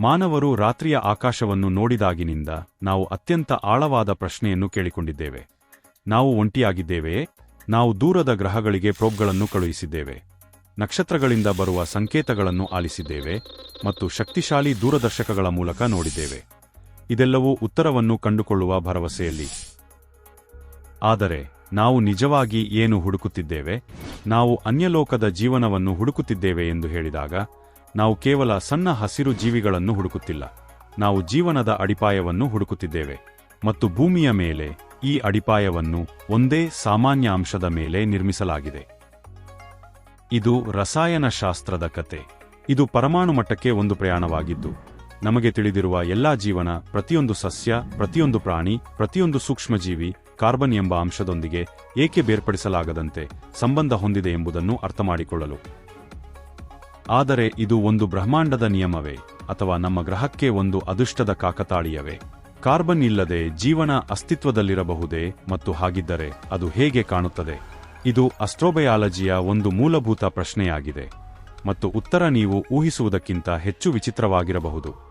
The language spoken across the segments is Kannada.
ಮಾನವರು ರಾತ್ರಿಯ ಆಕಾಶವನ್ನು ನೋಡಿದಾಗಿನಿಂದ ನಾವು ಅತ್ಯಂತ ಆಳವಾದ ಪ್ರಶ್ನೆಯನ್ನು ಕೇಳಿಕೊಂಡಿದ್ದೇವೆ. ನಾವು ಒಂಟಿಯಾಗಿದ್ದೇವೆಯೇ? ನಾವು ದೂರದ ಗ್ರಹಗಳಿಗೆ ಪ್ರೋಬ್ಗಳನ್ನು ಕಳುಹಿಸಿದ್ದೇವೆ. ನಕ್ಷತ್ರಗಳಿಂದ ಬರುವ ಸಂಕೇತಗಳನ್ನು ಆಲಿಸಿದ್ದೇವೆ ಮತ್ತು ಶಕ್ತಿಶಾಲಿ ದೂರದರ್ಶಕಗಳ ಮೂಲಕ ನೋಡಿದ್ದೇವೆ. ಇದೆಲ್ಲವೂ ಉತ್ತರವನ್ನು ಕಂಡುಕೊಳ್ಳುವ ಭರವಸೆಯಲ್ಲಿ. ಆದರೆ, ನಾವು ನಿಜವಾಗಿ ಏನು ಹುಡುಕುತ್ತಿದ್ದೇವೆ? ನಾವು ಅನ್ಯಲೋಕದ ಜೀವನವನ್ನು ಹುಡುಕುತ್ತಿದ್ದೇವೆ ಎಂದು ಹೇಳಿದಾಗ ನಾವು ಕೇವಲ ಸಣ್ಣ ಹಸಿರು ಜೀವಿಗಳನ್ನು ಹುಡುಕುತ್ತಿಲ್ಲ. ನಾವು ಜೀವನದ ಅಡಿಪಾಯವನ್ನು ಹುಡುಕುತ್ತಿದ್ದೇವೆ ಮತ್ತು ಭೂಮಿಯ ಮೇಲೆ ಈ ಅಡಿಪಾಯವನ್ನು ಒಂದೇ ಸಾಮಾನ್ಯ ಅಂಶದ ಮೇಲೆ ನಿರ್ಮಿಸಲಾಗಿದೆ. ಇದು ರಸಾಯನಶಾಸ್ತ್ರದ ಕತೆ. ಇದು ಪರಮಾಣು ಮಟ್ಟಕ್ಕೆ ಒಂದು ಪ್ರಯಾಣವಾಗಿದ್ದು, ನಮಗೆ ತಿಳಿದಿರುವ ಎಲ್ಲಾ ಜೀವನ ಪ್ರತಿಯೊಂದು ಸಸ್ಯ, ಪ್ರತಿಯೊಂದು ಪ್ರಾಣಿ, ಪ್ರತಿಯೊಂದು ಸೂಕ್ಷ್ಮಜೀವಿ, ಕಾರ್ಬನ್ ಎಂಬ ಅಂಶದೊಂದಿಗೆ ಏಕೆ ಬೇರ್ಪಡಿಸಲಾಗದಂತೆ ಸಂಬಂಧ ಹೊಂದಿದೆ ಎಂಬುದನ್ನು ಅರ್ಥಮಾಡಿಕೊಳ್ಳಲು. ಆದರೆ ಇದು ಒಂದು ಬ್ರಹ್ಮಾಂಡದ ನಿಯಮವೇ, ಅಥವಾ ನಮ್ಮ ಗ್ರಹಕ್ಕೆ ಒಂದು ಅದೃಷ್ಟದ ಕಾಕತಾಳೀಯವೇ. ಕಾರ್ಬನ್ ಇಲ್ಲದೆ ಜೀವನ ಅಸ್ತಿತ್ವದಲ್ಲಿರಬಹುದೇ, ಮತ್ತು ಹಾಗಿದ್ದರೆ ಅದು ಹೇಗೆ ಕಾಣುತ್ತದೆ? ಇದು ಅಸ್ಟ್ರೋಬಯಾಲಜಿಯ ಒಂದು ಮೂಲಭೂತ ಪ್ರಶ್ನೆಯಾಗಿದೆ. ಮತ್ತು ಉತ್ತರ ನೀವು ಊಹಿಸುವುದಕ್ಕಿಂತ ಹೆಚ್ಚು ವಿಚಿತ್ರವಾಗಿರಬಹುದು.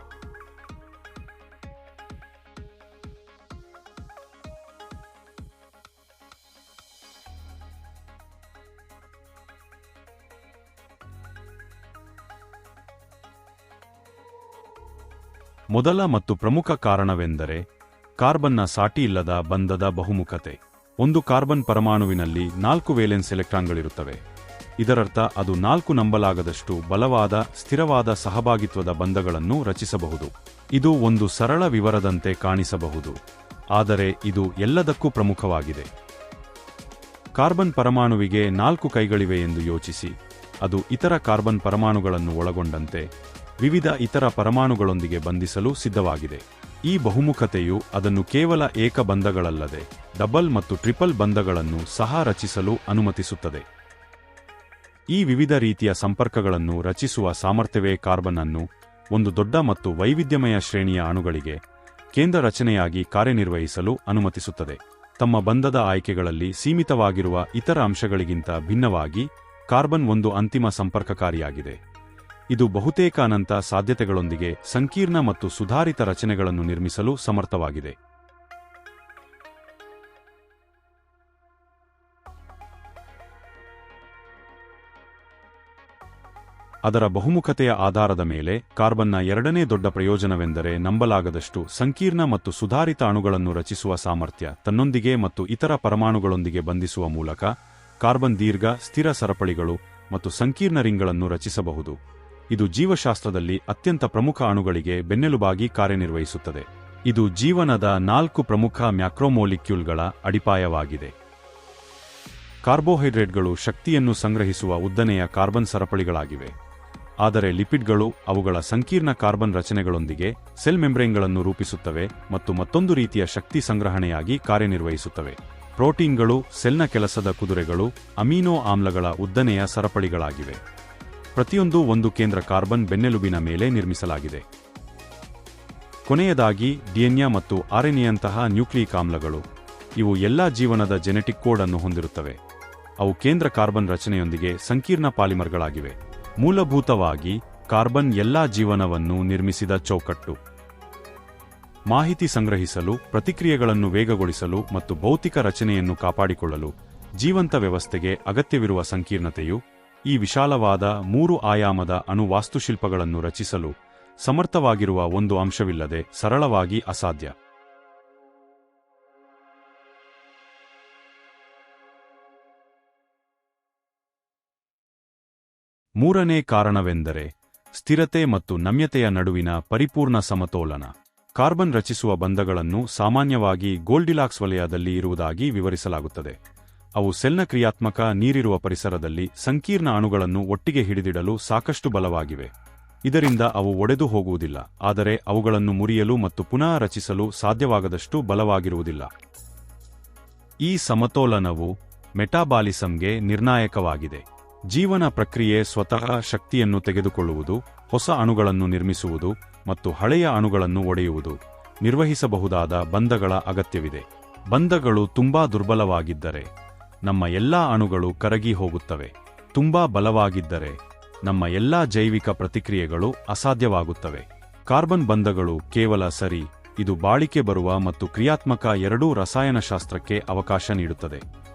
ಮೊದಲ ಮತ್ತು ಪ್ರಮುಖ ಕಾರಣವೆಂದರೆ ಕಾರ್ಬನ್ನ ಸಾಟಿಯಿಲ್ಲದ ಬಂಧದ ಬಹುಮುಖತೆ. ಒಂದು ಕಾರ್ಬನ್ ಪರಮಾಣುವಿನಲ್ಲಿ ನಾಲ್ಕು ವೇಲೆನ್ಸ್ ಎಲೆಕ್ಟ್ರಾನ್ಗಳಿರುತ್ತವೆ. ಇದರರ್ಥ ಅದು ನಾಲ್ಕು ನಂಬಲಾಗದಷ್ಟು ಬಲವಾದ, ಸ್ಥಿರವಾದ ಸಹಭಾಗಿತ್ವದ ಬಂಧಗಳನ್ನು ರಚಿಸಬಹುದು. ಇದು ಒಂದು ಸರಳ ವಿವರದಂತೆ ಕಾಣಿಸಬಹುದು. ಆದರೆ ಇದು ಎಲ್ಲದಕ್ಕೂ ಪ್ರಮುಖವಾಗಿದೆ. ಕಾರ್ಬನ್ ಪರಮಾಣುವಿಗೆ ನಾಲ್ಕು ಕೈಗಳಿವೆ ಎಂದು ಯೋಚಿಸಿ. ಅದು ಇತರ ಕಾರ್ಬನ್ ಪರಮಾಣುಗಳನ್ನು ಒಳಗೊಂಡಂತೆ ವಿವಿಧ ಇತರ ಪರಮಾಣುಗಳೊಂದಿಗೆ ಬಂಧಿಸಲು ಸಿದ್ಧವಾಗಿದೆ. ಈ ಬಹುಮುಖತೆಯು ಅದನ್ನು ಕೇವಲ ಏಕ ಬಂಧಗಳಲ್ಲದೆ, ಡಬಲ್ ಮತ್ತು ಟ್ರಿಪಲ್ ಬಂಧಗಳನ್ನು ಸಹ ರಚಿಸಲು ಅನುಮತಿಸುತ್ತದೆ. ಈ ವಿವಿಧ ರೀತಿಯ ಸಂಪರ್ಕಗಳನ್ನು ರಚಿಸುವ ಸಾಮರ್ಥ್ಯವೇ ಕಾರ್ಬನ್ ಅನ್ನು ಒಂದು ದೊಡ್ಡ ಮತ್ತು ವೈವಿಧ್ಯಮಯ ಶ್ರೇಣಿಯ ಅಣುಗಳಿಗೆ ಕೇಂದ್ರ ರಚನೆಯಾಗಿ ಕಾರ್ಯನಿರ್ವಹಿಸಲು ಅನುಮತಿಸುತ್ತದೆ. ತಮ್ಮ ಬಂಧದ ಆಯ್ಕೆಗಳಲ್ಲಿ ಸೀಮಿತವಾಗಿರುವ ಇತರ ಅಂಶಗಳಿಗಿಂತ ಭಿನ್ನವಾಗಿ ಕಾರ್ಬನ್ ಒಂದು ಅಂತಿಮ ಸಂಪರ್ಕಕಾರಿಯಾಗಿದೆ. ಇದು ಬಹುತೇಕ ಅನಂತ ಸಾಧ್ಯತೆಗಳೊಂದಿಗೆ ಸಂಕೀರ್ಣ ಮತ್ತು ಸುಧಾರಿತ ರಚನೆಗಳನ್ನು ನಿರ್ಮಿಸಲು ಸಮರ್ಥವಾಗಿದೆ. ಅದರ ಬಹುಮುಖತೆಯ ಆಧಾರದ ಮೇಲೆ ಕಾರ್ಬನ್ನ ಎರಡನೇ ದೊಡ್ಡ ಪ್ರಯೋಜನವೆಂದರೆ ನಂಬಲಾಗದಷ್ಟು ಸಂಕೀರ್ಣ ಮತ್ತು ಸುಧಾರಿತ ಅಣುಗಳನ್ನು ರಚಿಸುವ ಸಾಮರ್ಥ್ಯ ತನ್ನೊಂದಿಗೆ ಮತ್ತು ಇತರ ಪರಮಾಣುಗಳೊಂದಿಗೆ ಬಂಧಿಸುವ ಮೂಲಕ ಕಾರ್ಬನ್ ದೀರ್ಘ, ಸ್ಥಿರ ಸರಪಳಿಗಳು ಮತ್ತು ಸಂಕೀರ್ಣ ರಿಂಗ್ಗಳನ್ನು ರಚಿಸಬಹುದು. ಇದು ಜೀವಶಾಸ್ತ್ರದಲ್ಲಿ ಅತ್ಯಂತ ಪ್ರಮುಖ ಅಣುಗಳಿಗೆ ಬೆನ್ನೆಲುಬಾಗಿ ಕಾರ್ಯನಿರ್ವಹಿಸುತ್ತದೆ. ಇದು ಜೀವನದ ನಾಲ್ಕು ಪ್ರಮುಖ ಮ್ಯಾಕ್ರೋಮೋಲಿಕ್ಯೂಲ್ಗಳ ಅಡಿಪಾಯವಾಗಿದೆ. ಕಾರ್ಬೋಹೈಡ್ರೇಟ್ಗಳು ಶಕ್ತಿಯನ್ನು ಸಂಗ್ರಹಿಸುವ ಉದ್ದನೆಯ ಕಾರ್ಬನ್ ಸರಪಳಿಗಳಾಗಿವೆ. ಆದರೆ ಲಿಪಿಡ್ಗಳು ಅವುಗಳ ಸಂಕೀರ್ಣ ಕಾರ್ಬನ್ ರಚನೆಗಳೊಂದಿಗೆ ಸೆಲ್ ಮೆಂಬ್ರೇನ್ಗಳನ್ನು ರೂಪಿಸುತ್ತವೆ ಮತ್ತು ಮತ್ತೊಂದು ರೀತಿಯ ಶಕ್ತಿ ಸಂಗ್ರಹಣೆಯಾಗಿ ಕಾರ್ಯನಿರ್ವಹಿಸುತ್ತವೆ. ಪ್ರೋಟೀನ್ಗಳು ಸೆಲ್ನ ಕೆಲಸದ ಕುದುರೆಗಳು ಅಮೀನೋ ಆಮ್ಲಗಳ ಉದ್ದನೆಯ ಸರಪಳಿಗಳಾಗಿವೆ. ಪ್ರತಿಯೊಂದು ಒಂದು ಕೇಂದ್ರ ಕಾರ್ಬನ್ ಬೆನ್ನೆಲುಬಿನ ಮೇಲೆ ನಿರ್ಮಿಸಲಾಗಿದೆ. ಕೊನೆಯದಾಗಿ ಡಿಎನ್ಎ ಮತ್ತು ಆರ್ಎನ್ಎಯಂತಹ ನ್ಯೂಕ್ಲಿಯಿಕ್ ಆಮ್ಲಗಳು ಇವು ಎಲ್ಲಾ ಜೀವನದ ಜೆನೆಟಿಕ್ ಕೋಡ್ ಅನ್ನು ಹೊಂದಿರುತ್ತವೆ. ಅವು ಕೇಂದ್ರ ಕಾರ್ಬನ್ ರಚನೆಯೊಂದಿಗೆ ಸಂಕೀರ್ಣ ಪಾಲಿಮರ್ಗಳಾಗಿವೆ. ಮೂಲಭೂತವಾಗಿ, ಕಾರ್ಬನ್ ಎಲ್ಲಾ ಜೀವನವನ್ನು ನಿರ್ಮಿಸಿದ ಚೌಕಟ್ಟು. ಮಾಹಿತಿ ಸಂಗ್ರಹಿಸಲು, ಪ್ರತಿಕ್ರಿಯೆಗಳನ್ನು ವೇಗಗೊಳಿಸಲು ಮತ್ತು ಭೌತಿಕ ರಚನೆಯನ್ನು ಕಾಪಾಡಿಕೊಳ್ಳಲು ಜೀವಂತ ವ್ಯವಸ್ಥೆಗೆ ಅಗತ್ಯವಿರುವ ಸಂಕೀರ್ಣತೆಯು ಈ ವಿಶಾಲವಾದ ಮೂರು ಆಯಾಮದ ಅಣು ವಾಸ್ತುಶಿಲ್ಪಗಳನ್ನು ರಚಿಸಲು ಸಮರ್ಥವಾಗಿರುವ ಒಂದು ಅಂಶವಿಲ್ಲದೆ ಸರಳವಾಗಿ ಅಸಾಧ್ಯ. ಮೂರನೇ ಕಾರಣವೆಂದರೆ ಸ್ಥಿರತೆ ಮತ್ತು ನಮ್ಯತೆಯ ನಡುವಿನ ಪರಿಪೂರ್ಣ ಸಮತೋಲನ. ಕಾರ್ಬನ್ ರಚಿಸುವ ಬಂಧಗಳನ್ನು ಸಾಮಾನ್ಯವಾಗಿ ಗೋಲ್ಡಿಲಾಕ್ಸ್ ವಲಯದಲ್ಲಿ ಇರುವುದಾಗಿ ವಿವರಿಸಲಾಗುತ್ತದೆ. ಅವು ಸೆಲ್ನ ಕ್ರಿಯಾತ್ಮಕ ನೀರಿರುವ ಪರಿಸರದಲ್ಲಿ ಸಂಕೀರ್ಣ ಅಣುಗಳನ್ನು ಒಟ್ಟಿಗೆ ಹಿಡಿದಿಡಲು ಸಾಕಷ್ಟು ಬಲವಾಗಿವೆ. ಇದರಿಂದ ಅವು ಒಡೆದು ಹೋಗುವುದಿಲ್ಲ, ಆದರೆ ಅವುಗಳನ್ನು ಮುರಿಯಲು ಮತ್ತು ಪುನಃ ರಚಿಸಲು ಸಾಧ್ಯವಾಗದಷ್ಟು ಬಲವಾಗಿರುವುದಿಲ್ಲ. ಈ ಸಮತೋಲನವು ಮೆಟಾಬಾಲಿಸಂಗೆ ನಿರ್ಣಾಯಕವಾಗಿದೆ. ಜೀವನ ಪ್ರಕ್ರಿಯೆ ಸ್ವತಃ ಶಕ್ತಿಯನ್ನು ತೆಗೆದುಕೊಳ್ಳುವುದು, ಹೊಸ ಅಣುಗಳನ್ನು ನಿರ್ಮಿಸುವುದು ಮತ್ತು ಹಳೆಯ ಅಣುಗಳನ್ನು ಒಡೆಯುವುದು ನಿರ್ವಹಿಸಬಹುದಾದ ಬಂಧಗಳ ಅಗತ್ಯವಿದೆ. ಬಂಧಗಳು ತುಂಬಾ ದುರ್ಬಲವಾಗಿದ್ದರೆ ನಮ್ಮ ಎಲ್ಲಾ ಅಣುಗಳು ಕರಗಿ ಹೋಗುತ್ತವೆ. ತುಂಬಾ ಬಲವಾಗಿದ್ದರೆ ನಮ್ಮ ಎಲ್ಲಾ ಜೈವಿಕ ಪ್ರತಿಕ್ರಿಯೆಗಳು ಅಸಾಧ್ಯವಾಗುತ್ತವೆ. ಕಾರ್ಬನ್ ಬಂಧಗಳು ಕೇವಲ ಸರಿ, ಇದು ಬಾಳಿಕೆ ಬರುವ ಮತ್ತು ಕ್ರಿಯಾತ್ಮಕ ಎರಡೂ ರಸಾಯನಶಾಸ್ತ್ರಕ್ಕೆ ಅವಕಾಶ ನೀಡುತ್ತದೆ.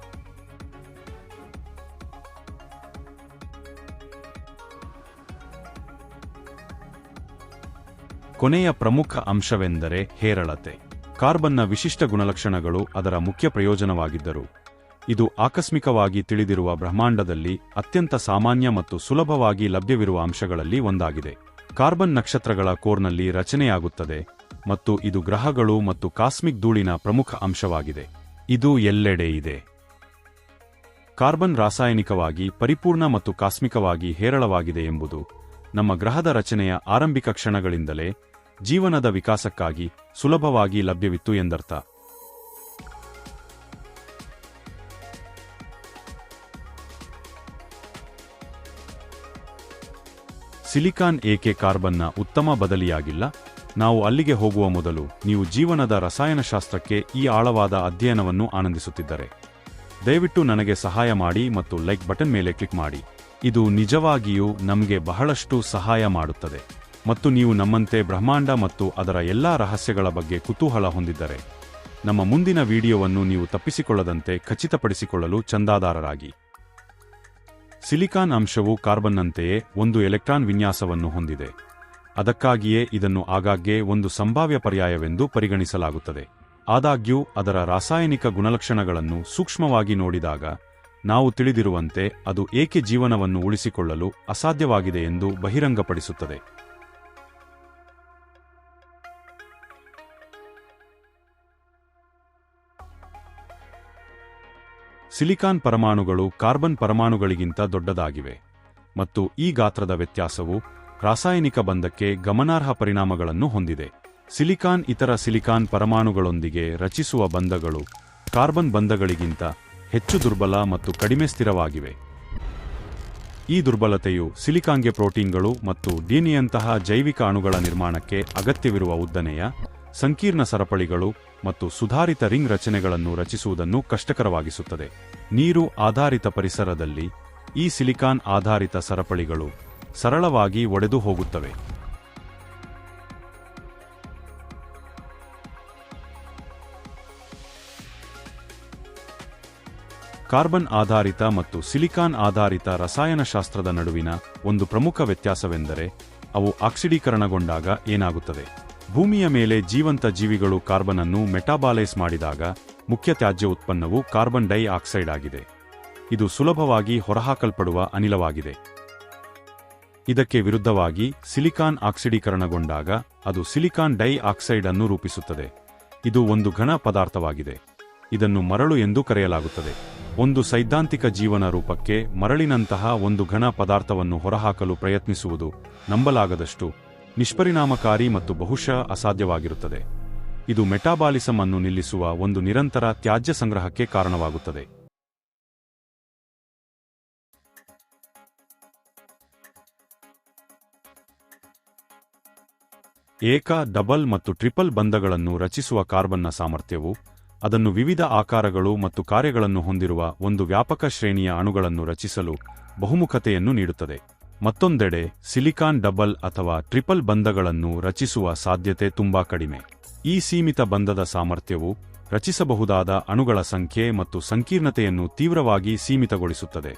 ಕೊನೆಯ ಪ್ರಮುಖ ಅಂಶವೆಂದರೆ ಹೇರಳತೆ. ಕಾರ್ಬನ್ನ ವಿಶಿಷ್ಟ ಗುಣಲಕ್ಷಣಗಳು ಅದರ ಮುಖ್ಯ ಪ್ರಯೋಜನವಾಗಿದ್ದರು ಇದು ಆಕಸ್ಮಿಕವಾಗಿ ತಿಳಿದಿರುವ ಬ್ರಹ್ಮಾಂಡದಲ್ಲಿ ಅತ್ಯಂತ ಸಾಮಾನ್ಯ ಮತ್ತು ಸುಲಭವಾಗಿ ಲಭ್ಯವಿರುವ ಅಂಶಗಳಲ್ಲಿ ಒಂದಾಗಿದೆ. ಕಾರ್ಬನ್ ನಕ್ಷತ್ರಗಳ ಕೋರ್ನಲ್ಲಿ ರಚನೆಯಾಗುತ್ತದೆ ಮತ್ತು ಇದು ಗ್ರಹಗಳು ಮತ್ತು ಕಾಸ್ಮಿಕ್ ಧೂಳಿನ ಪ್ರಮುಖ ಅಂಶವಾಗಿದೆ. ಇದು ಎಲ್ಲೆಡೆ ಇದೆ. ಕಾರ್ಬನ್ ರಾಸಾಯನಿಕವಾಗಿ ಪರಿಪೂರ್ಣ ಮತ್ತು ಕಾಸ್ಮಿಕವಾಗಿ ಹೇರಳವಾಗಿದೆ ಎಂಬುದು ನಮ್ಮ ಗ್ರಹದ ರಚನೆಯ ಆರಂಭಿಕ ಕ್ಷಣಗಳಿಂದಲೇ ಜೀವನದ ವಿಕಾಸಕ್ಕಾಗಿ ಸುಲಭವಾಗಿ ಲಭ್ಯವಿತ್ತು ಎಂದರ್ಥ. ಸಿಲಿಕಾನ್ ಏಕೆ ಕಾರ್ಬನ್ನ ಉತ್ತಮ ಬದಲಿಯಾಗಿಲ್ಲ? ನಾವು ಅಲ್ಲಿಗೆ ಹೋಗುವ ಮೊದಲು ನೀವು ಜೀವನದ ರಸಾಯನಶಾಸ್ತ್ರಕ್ಕೆ ಈ ಆಳವಾದ ಅಧ್ಯಯನವನ್ನು ಆನಂದಿಸುತ್ತಿದ್ದರೆ. ದಯವಿಟ್ಟು ನನಗೆ ಸಹಾಯ ಮಾಡಿ ಮತ್ತು ಲೈಕ್ ಬಟನ್ ಮೇಲೆ ಕ್ಲಿಕ್ ಮಾಡಿ. ಇದು ನಿಜವಾಗಿಯೂ ನಮಗೆ ಬಹಳಷ್ಟು ಸಹಾಯ ಮಾಡುತ್ತದೆ. ಮತ್ತು ನೀವು ನಮ್ಮಂತೆ ಬ್ರಹ್ಮಾಂಡ ಮತ್ತು ಅದರ ಎಲ್ಲಾ ರಹಸ್ಯಗಳ ಬಗ್ಗೆ ಕುತೂಹಲ ಹೊಂದಿದ್ದರೆ. ನಮ್ಮ ಮುಂದಿನ ವಿಡಿಯೋವನ್ನು ನೀವು ತಪ್ಪಿಸಿಕೊಳ್ಳದಂತೆ ಖಚಿತಪಡಿಸಿಕೊಳ್ಳಲು ಚಂದಾದಾರರಾಗಿ. ಸಿಲಿಕಾನ್ ಅಂಶವು ಕಾರ್ಬನ್ನಂತೆಯೇ ಒಂದು ಎಲೆಕ್ಟ್ರಾನ್ ವಿನ್ಯಾಸವನ್ನು ಹೊಂದಿದೆ. ಅದಕ್ಕಾಗಿಯೇ ಇದನ್ನು ಆಗಾಗ್ಗೆ ಒಂದು ಸಂಭಾವ್ಯ ಪರ್ಯಾಯವೆಂದು ಪರಿಗಣಿಸಲಾಗುತ್ತದೆ. ಆದಾಗ್ಯೂ, ಅದರ ರಾಸಾಯನಿಕ ಗುಣಲಕ್ಷಣಗಳನ್ನು ಸೂಕ್ಷ್ಮವಾಗಿ ನೋಡಿದಾಗ, ನಾವು ತಿಳಿದಿರುವಂತೆ ಅದು ಏಕೆ ಜೀವನವನ್ನು ಉಳಿಸಿಕೊಳ್ಳಲು ಅಸಾಧ್ಯವಾಗಿದೆ ಎಂದು ಬಹಿರಂಗಪಡಿಸುತ್ತದೆ. ಸಿಲಿಕಾನ್ ಪರಮಾಣುಗಳು ಕಾರ್ಬನ್ ಪರಮಾಣುಗಳಿಗಿಂತ ದೊಡ್ಡದಾಗಿವೆ ಮತ್ತು ಈ ಗಾತ್ರದ ವ್ಯತ್ಯಾಸವು ರಾಸಾಯನಿಕ ಬಂಧಕ್ಕೆ ಗಮನಾರ್ಹ ಪರಿಣಾಮಗಳನ್ನು ಹೊಂದಿದೆ. ಸಿಲಿಕಾನ್ ಇತರ ಸಿಲಿಕಾನ್ ಪರಮಾಣುಗಳೊಂದಿಗೆ ರಚಿಸುವ ಬಂಧಗಳು ಕಾರ್ಬನ್ ಬಂಧಗಳಿಗಿಂತ ಹೆಚ್ಚು ದುರ್ಬಲ ಮತ್ತು ಕಡಿಮೆ ಸ್ಥಿರವಾಗಿವೆ. ಈ ದುರ್ಬಲತೆಯು ಸಿಲಿಕಾನ್ಗೆ ಪ್ರೋಟೀನ್ಗಳು ಮತ್ತು ಡಿಎನ್ಎಯಂತಹ ಜೈವಿಕ ಅಣುಗಳ ನಿರ್ಮಾಣಕ್ಕೆ ಅಗತ್ಯವಿರುವ ಉದ್ದನೆಯ, ಸಂಕೀರ್ಣ ಸರಪಳಿಗಳು ಮತ್ತು ಸುಧಾರಿತ ರಿಂಗ್ ರಚನೆಗಳನ್ನು ರಚಿಸುವುದನ್ನು ಕಷ್ಟಕರವಾಗಿಸುತ್ತದೆ. ನೀರು ಆಧಾರಿತ ಪರಿಸರದಲ್ಲಿ ಈ ಸಿಲಿಕಾನ್ ಆಧಾರಿತ ಸರಪಳಿಗಳು ಸರಳವಾಗಿ ಒಡೆದು ಹೋಗುತ್ತವೆ. ಕಾರ್ಬನ್ ಆಧಾರಿತ ಮತ್ತು ಸಿಲಿಕಾನ್ ಆಧಾರಿತ ರಸಾಯನಶಾಸ್ತ್ರದ ನಡುವಿನ ಒಂದು ಪ್ರಮುಖ ವ್ಯತ್ಯಾಸವೆಂದರೆ ಅವು ಆಕ್ಸಿಡೀಕರಣಗೊಂಡಾಗ ಏನಾಗುತ್ತದೆ? ಭೂಮಿಯ ಮೇಲೆ ಜೀವಂತ ಜೀವಿಗಳು ಕಾರ್ಬನ್ ಅನ್ನು ಮೆಟಾಬಾಲೈಸ್ ಮಾಡಿದಾಗ ಮುಖ್ಯ ತ್ಯಾಜ್ಯ ಉತ್ಪನ್ನವು ಕಾರ್ಬನ್ ಡೈ ಆಕ್ಸೈಡ್ ಆಗಿದೆ. ಇದು ಸುಲಭವಾಗಿ ಹೊರಹಾಕಲ್ಪಡುವ ಅನಿಲವಾಗಿದೆ. ಇದಕ್ಕೆ ವಿರುದ್ಧವಾಗಿ ಸಿಲಿಕಾನ್ ಆಕ್ಸಿಡೀಕರಣಗೊಂಡಾಗ ಅದು ಸಿಲಿಕಾನ್ ಡೈ ಆಕ್ಸೈಡ್ ಅನ್ನು ರೂಪಿಸುತ್ತದೆ. ಇದು ಒಂದು ಘನ ಪದಾರ್ಥವಾಗಿದೆ. ಇದನ್ನು ಮರಳು ಎಂದು ಕರೆಯಲಾಗುತ್ತದೆ. ಒಂದು ಸೈದ್ಧಾಂತಿಕ ಜೀವನ ರೂಪಕ್ಕೆ ಮರಳಿನಂತಹ ಒಂದು ಘನ ಪದಾರ್ಥವನ್ನು ಹೊರಹಾಕಲು ಪ್ರಯತ್ನಿಸುವುದು ನಂಬಲಾಗದಷ್ಟು ನಿಷ್ಪರಿಣಾಮಕಾರಿ ಮತ್ತು ಬಹುಶಃ ಅಸಾಧ್ಯವಾಗಿರುತ್ತದೆ. ಇದು ಮೆಟಾಬಾಲಿಸಂ ಅನ್ನು ನಿಲ್ಲಿಸುವ ಒಂದು ನಿರಂತರ ತ್ಯಾಜ್ಯ ಸಂಗ್ರಹಕ್ಕೆ ಕಾರಣವಾಗುತ್ತದೆ. ಏಕ, ಡಬಲ್ ಮತ್ತು ಟ್ರಿಪಲ್ ಬಂಧಗಳನ್ನು ರಚಿಸುವ ಕಾರ್ಬನ್ನ ಸಾಮರ್ಥ್ಯವು, ಅದನ್ನು ವಿವಿಧ ಆಕಾರಗಳು ಮತ್ತು ಕಾರ್ಯಗಳನ್ನು ಹೊಂದಿರುವ ಒಂದು ವ್ಯಾಪಕ ಶ್ರೇಣಿಯ ಅಣುಗಳನ್ನು ರಚಿಸಲು ಬಹುಮುಖತೆಯನ್ನು ನೀಡುತ್ತದೆ. ಮತ್ತೊಂದೆಡೆ ಸಿಲಿಕಾನ್ ಡಬಲ್ ಅಥವಾ ಟ್ರಿಪಲ್ ಬಂಧಗಳನ್ನು ರಚಿಸುವ ಸಾಧ್ಯತೆ ತುಂಬಾ ಕಡಿಮೆ. ಈ ಸೀಮಿತ ಬಂಧದ ಸಾಮರ್ಥ್ಯವು ರಚಿಸಬಹುದಾದ ಅಣುಗಳ ಸಂಖ್ಯೆ ಮತ್ತು ಸಂಕೀರ್ಣತೆಯನ್ನು ತೀವ್ರವಾಗಿ ಸೀಮಿತಗೊಳಿಸುತ್ತದೆ.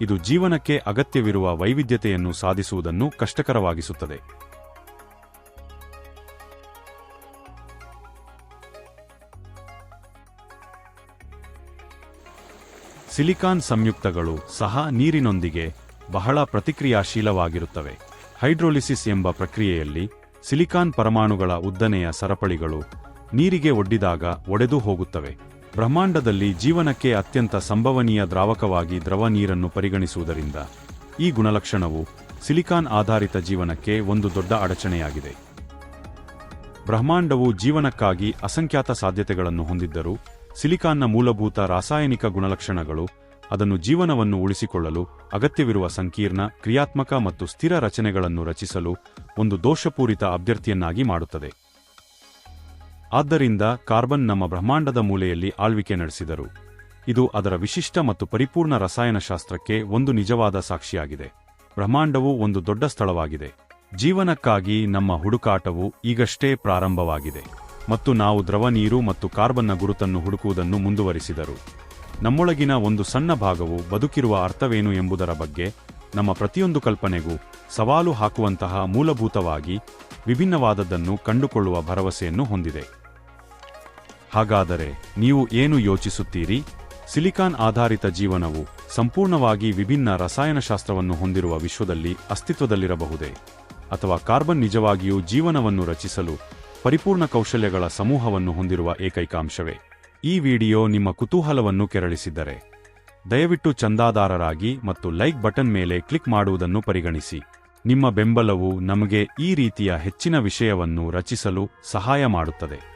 ಇದು ಜೀವನಕ್ಕೆ ಅಗತ್ಯವಿರುವ ವೈವಿಧ್ಯತೆಯನ್ನು ಸಾಧಿಸುವುದನ್ನು ಕಷ್ಟಕರವಾಗಿಸುತ್ತದೆ. ಸಿಲಿಕಾನ್ ಸಂಯುಕ್ತಗಳು ಸಹ ನೀರಿನೊಂದಿಗೆ ಬಹಳ ಪ್ರತಿಕ್ರಿಯಾಶೀಲವಾಗಿರುತ್ತವೆ. ಹೈಡ್ರೋಲಿಸಿಸ್ ಎಂಬ ಪ್ರಕ್ರಿಯೆಯಲ್ಲಿ ಸಿಲಿಕಾನ್ ಪರಮಾಣುಗಳ ಉದ್ದನೆಯ ಸರಪಳಿಗಳು ನೀರಿಗೆ ಒಡ್ಡಿದಾಗ ಒಡೆದು ಹೋಗುತ್ತವೆ. ಬ್ರಹ್ಮಾಂಡದಲ್ಲಿ ಜೀವನಕ್ಕೆ ಅತ್ಯಂತ ಸಂಭವನೀಯ ದ್ರಾವಕವಾಗಿ ದ್ರವ ನೀರನ್ನು ಪರಿಗಣಿಸುವುದರಿಂದ ಈ ಗುಣಲಕ್ಷಣವು ಸಿಲಿಕಾನ್ ಆಧಾರಿತ ಜೀವನಕ್ಕೆ ಒಂದು ದೊಡ್ಡ ಅಡಚಣೆಯಾಗಿದೆ. ಬ್ರಹ್ಮಾಂಡವು ಜೀವನಕ್ಕಾಗಿ ಅಸಂಖ್ಯಾತ ಸಾಧ್ಯತೆಗಳನ್ನು ಹೊಂದಿದ್ದರೂ ಸಿಲಿಕಾನ್ನ ಮೂಲಭೂತ ರಾಸಾಯನಿಕ ಗುಣಲಕ್ಷಣಗಳು ಅದನ್ನು ಜೀವನವನ್ನು ಉಳಿಸಿಕೊಳ್ಳಲು ಅಗತ್ಯವಿರುವ ಸಂಕೀರ್ಣ, ಕ್ರಿಯಾತ್ಮಕ ಮತ್ತು ಸ್ಥಿರ ರಚನೆಗಳನ್ನು ರಚಿಸಲು ಒಂದು ದೋಷಪೂರಿತ ಅಭ್ಯರ್ಥಿಯನ್ನಾಗಿ ಮಾಡುತ್ತದೆ. ಆದ್ದರಿಂದ ಕಾರ್ಬನ್ ನಮ್ಮ ಬ್ರಹ್ಮಾಂಡದ ಮೂಲೆಯಲ್ಲಿ ಆಳ್ವಿಕೆ ನಡೆಸಿದರು. ಇದು ಅದರ ವಿಶಿಷ್ಟ ಮತ್ತು ಪರಿಪೂರ್ಣ ರಸಾಯನಶಾಸ್ತ್ರಕ್ಕೆ ಒಂದು ನಿಜವಾದ ಸಾಕ್ಷಿಯಾಗಿದೆ. ಬ್ರಹ್ಮಾಂಡವು ಒಂದು ದೊಡ್ಡ ಸ್ಥಳವಾಗಿದೆ. ಜೀವನಕ್ಕಾಗಿ ನಮ್ಮ ಹುಡುಕಾಟವು ಈಗಷ್ಟೇ ಪ್ರಾರಂಭವಾಗಿದೆ. ಮತ್ತು ನಾವು ದ್ರವ, ನೀರು ಮತ್ತು ಕಾರ್ಬನ್ನ ಗುರುತನ್ನು ಹುಡುಕುವುದನ್ನು ಮುಂದುವರಿಸಿದರು. ನಮ್ಮೊಳಗಿನ ಒಂದು ಸಣ್ಣ ಭಾಗವು ಬದುಕಿರುವ ಅರ್ಥವೇನು ಎಂಬುದರ ಬಗ್ಗೆ ನಮ್ಮ ಪ್ರತಿಯೊಂದು ಕಲ್ಪನೆಗೂ ಸವಾಲು ಹಾಕುವಂತಹ ಮೂಲಭೂತವಾಗಿ ವಿಭಿನ್ನವಾದದ್ದನ್ನು ಕಂಡುಕೊಳ್ಳುವ ಭರವಸೆಯನ್ನು ಹೊಂದಿದೆ. ಹಾಗಾದರೆ ನೀವು ಏನು ಯೋಚಿಸುತ್ತೀರಿ? ಸಿಲಿಕಾನ್ ಆಧಾರಿತ ಜೀವನವು ಸಂಪೂರ್ಣವಾಗಿ ವಿಭಿನ್ನ ರಸಾಯನಶಾಸ್ತ್ರವನ್ನು ಹೊಂದಿರುವ ವಿಶ್ವದಲ್ಲಿ ಅಸ್ತಿತ್ವದಲ್ಲಿರಬಹುದೇ? ಅಥವಾ ಕಾರ್ಬನ್ ನಿಜವಾಗಿಯೂ ಜೀವನವನ್ನು ರಚಿಸಲು ಪರಿಪೂರ್ಣ ಕೌಶಲ್ಯಗಳ ಸಮೂಹವನ್ನು ಹೊಂದಿರುವ ಏಕೈಕ ಅಂಶವೇ ಈ ವಿಡಿಯೋ ನಿಮ್ಮ ಕುತೂಹಲವನ್ನು ಕೆರಳಿಸಿದ್ದರೆ, ದಯವಿಟ್ಟು ಚಂದಾದಾರರಾಗಿ ಮತ್ತು ಲೈಕ್ ಬಟನ್ ಮೇಲೆ ಕ್ಲಿಕ್ ಮಾಡುವುದನ್ನು ಪರಿಗಣಿಸಿ. ನಿಮ್ಮ ಬೆಂಬಲವು ನಮಗೆ ಈ ರೀತಿಯ ಹೆಚ್ಚಿನ ವಿಷಯವನ್ನು ರಚಿಸಲು ಸಹಾಯ ಮಾಡುತ್ತದೆ.